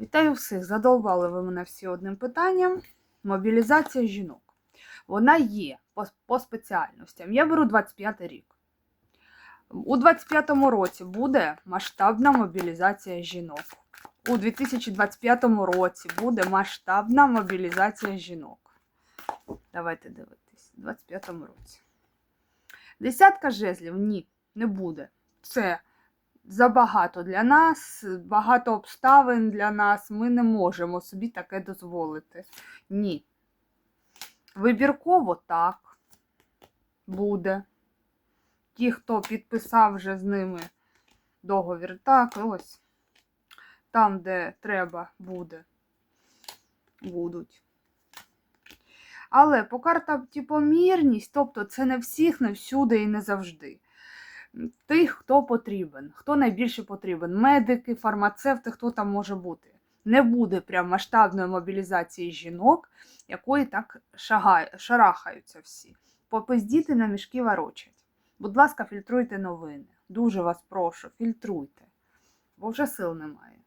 Вітаю всіх! Задовбали ви мене всі одним питанням. Мобілізація жінок. Вона є по, по спеціальностям. Я беру 25 рік. У 25-му році буде масштабна мобілізація жінок. У 2025 році буде масштабна мобілізація жінок. Давайте дивитись. У 25-му році. Десятка жезлів ні, не буде. Це забагато для нас, багато обставин для нас. Ми не можемо собі таке дозволити. Ні. Вибірково так буде. Ті, хто підписав вже з ними договір, так, ось. Там, де треба буде, будуть. Але по картам типомірність, тобто це не всіх, не всюди і не завжди тих, хто потрібен, хто найбільше потрібен. Медики, фармацевти, хто там може бути. Не буде прям масштабної мобілізації жінок, якої так шарахаються всі. Попиздіти на мішки ворочать. Будь ласка, фільтруйте новини. Дуже вас прошу, фільтруйте, бо вже сил немає.